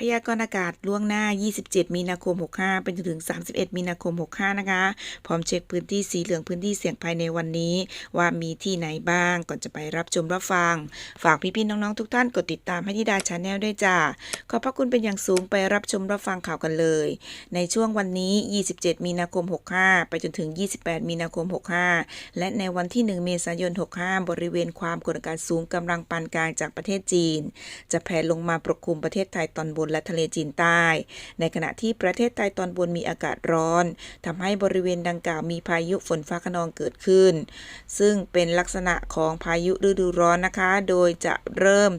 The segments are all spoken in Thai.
พยากรณ์อากาศล่วงหน้า 27 มีนาคม 65ไปจนถึง 31 มีนาคม 65 นะคะ พร้อมเช็คพื้นที่สีเหลืองพื้นที่เสี่ยงภัยในวันนี้ ว่ามีที่ไหนบ้างก่อนจะไปรับชมรับฟัง ฝากพี่ๆน้องๆทุกท่านกดติดตามให้ที่ดาชาแนลด้วยจ้าขอบพระคุณเป็นอย่างสูงไปรับชมรับฟังข่าวกันเลย ในช่วงวันนี้ 27 มีนาคม 65 ไปจนถึง 28 มีนาคม 65 และในวันที่ 1 เมษายน 65 บริเวณความกดอากาศสูงกำลังปานกลางจากประเทศจีน จะแผ่ลงมาปกคลุมประเทศไทยตอนบนและทะเลจีนใต้ ในขณะที่ประเทศไทยตอนบนมีอากาศร้อนทำให้บริเวณดังกล่าวมีพายุฝนฟ้าคะนองเกิดขึ้น ซึ่งเป็นลักษณะของพายุฤดูร้อนนะคะ โดยจะเริ่ม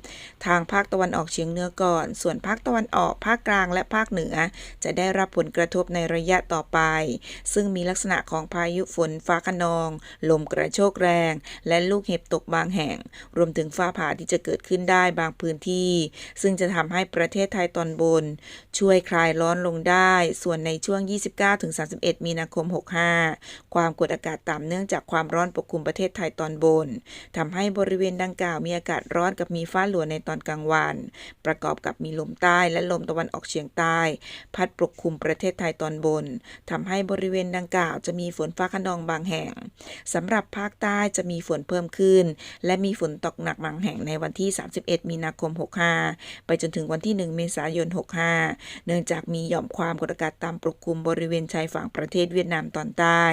ทางภาคตะวันออกเฉียงเหนือก่อน ส่วนภาคตะวันออก ภาคกลาง และภาคเหนือ จะได้รับผลกระทบในระยะต่อไป ซึ่งมีลักษณะของพายุฝนฟ้าคะนอง ลมกระโชกแรง และลูกเห็บตกบางแห่ง รวมถึงฟ้าผ่าที่จะเกิดขึ้นได้บางพื้นที่ ซึ่งจะทำให้ประเทศไทยตอนบน ช่วยคลายร้อนลงได้ ส่วนในช่วง 29-31 มีนาคม 65 ความกดอากาศต่ำเนื่องจากความร้อนปกคลุมประเทศไทยตอนบนทำให้บริเวณดังกล่าวมีอากาศร้อนกับมีฟ้าหลวในตอนกลางวัน ประกอบกับมีลมใต้และลมตะวันออกเฉียงใต้ พัดปกคลุมประเทศไทยตอนบนทำให้บริเวณดังกล่าวจะมีฝนฟ้าคะนองบางแห่งสำหรับภาคใต้จะมีฝนเพิ่มขึ้น และมีฝนตกหนักบางแห่งในวันที่ 31 มีนาคม 65 ไปจนถึงวันที่ 1 เมษายน 65 เนื่องจากมีหย่อมความกดอากาศต่ำปกคลุมบริเวณชายฝั่งประเทศเวียดนามตอนใต้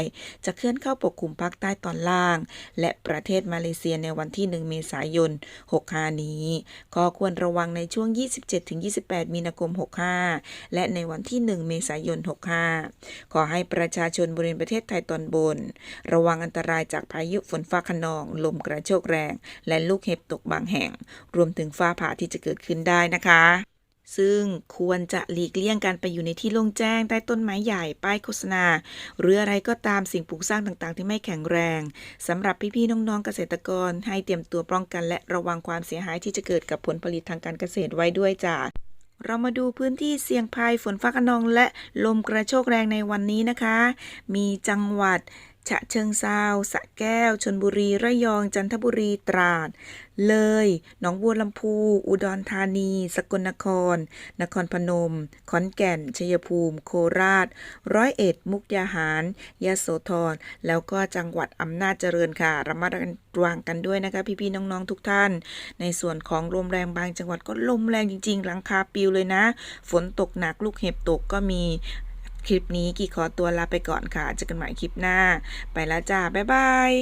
จะเคลื่อนเข้าปกคลุมภาคใต้ตอนล่าง และประเทศมาเลเซียในวันที่ 1 เมษายน 65 นี้ ก็ควรระวังในช่วง 27-28 มีนาคม 65 และในวันที่ 1 เมษายน 65 ขอให้ประชาชนบริเวณประเทศไทยตอนบน ระวังอันตรายจากพายุฝนฟ้าคะนอง ลมกระโชกแรง และลูกเห็บตกบางแห่ง รวมถึงฟ้าผ่าที่จะเกิดขึ้นได้นะคะ ซึ่งควรจะหลีกเลี่ยงการไปอยู่ในที่โล่งแจ้ง ใต้ต้นไม้ใหญ่ป้ายโฆษณา หรืออะไรก็ตามสิ่งปลูกสร้างต่างๆ ที่ไม่แข็งแรงสำหรับพี่ๆน้องๆเกษตรกร ให้เตรียมตัวป้องกัน และระวังความเสียหายที่จะเกิดกับผลผลิตทางการเกษตรไว้ด้วยจ้ะเรามาดูพื้นที่เสี่ยงภัยฝนฟ้าคะนองและลมกระโชกแรงในวันนี้นะคะ มีจังหวัด ฉะเชิงเซาสะแก้ว ชนบุรี ระยอง จันทบุรี ตราด เลย หนองบัวลำพู อุดรธานี สกลนคร นครพนม ขอนแก่น ชัยภูมิ โคราช ร้อยเอ็ด มุกดาหาร ยะโสธร แล้วก็จังหวัดอำนาจเจริญค่ะ ระมัดระวังกันด้วยนะคะ พี่ๆ น้องๆ ทุกท่าน ในส่วนของลมแรงบางจังหวัดก็ลมแรงจริงๆ หลังคาปลิวเลยนะ ฝนตกหนัก ลูกเห็บตกก็มี คลิปนี้กี่ขอตัวลาไปก่อนค่ะเจอกันใหม่คลิปหน้า ไปแล้วจ้า บ๊ายบาย